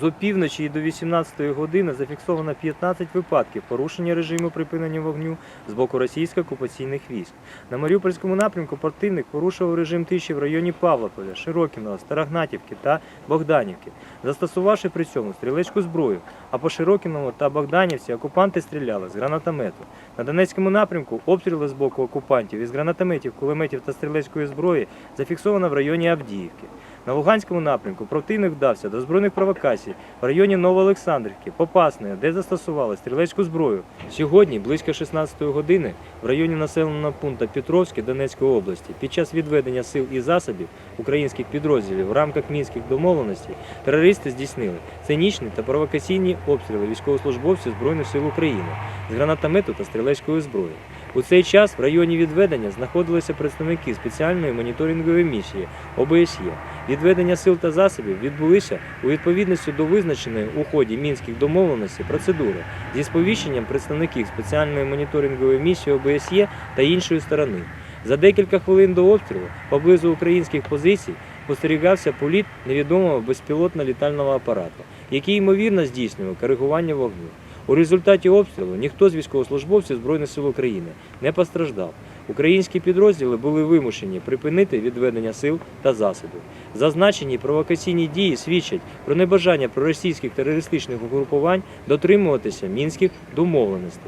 З опівночі до 18 години зафіксовано 15 випадків порушення режиму припинення вогню з боку російських окупаційних військ. На Маріупольському напрямку противник порушував режим тиші в районі Павлополя, Широкіного, Старогнатівки та Богданівки, застосувавши при цьому стрілецьку зброю. А по Широкіному та Богданівці окупанти стріляли з гранатомету. На Донецькому напрямку обстріли з боку окупантів із гранатометів, кулеметів та стрілецької зброї зафіксовано в районі Авдіївки. На Луганському напрямку противник вдався до збройних провокацій в районі Новоолександрівки, Попасної, де застосували стрілецьку зброю. Сьогодні, близько 16-ї години, в районі населеного пункту Петровське Донецької області, під час відведення сил і засобів українських підрозділів в рамках мінських домовленостей терористи здійснили цинічні та провокаційні обстріли військовослужбовців Збройних сил України з гранатомету та стрілецької зброї. У цей час в районі відведення знаходилися представники спеціальної моніторингової місії ОБСЄ. Відведення сил та засобів відбулися у відповідності до визначеної у ході мінських домовленостей процедури зі сповіщенням представників спеціальної моніторингової місії ОБСЄ та іншої сторони. За декілька хвилин до обстрілу поблизу українських позицій спостерігався політ невідомого безпілотно-літального апарату, який ймовірно здійснював коригування вогню. У результаті обстрілу ніхто з військовослужбовців Збройних сил України не постраждав. Українські підрозділи були вимушені припинити відведення сил та засобів. Зазначені провокаційні дії свідчать про небажання проросійських терористичних угрупувань дотримуватися мінських домовленостей.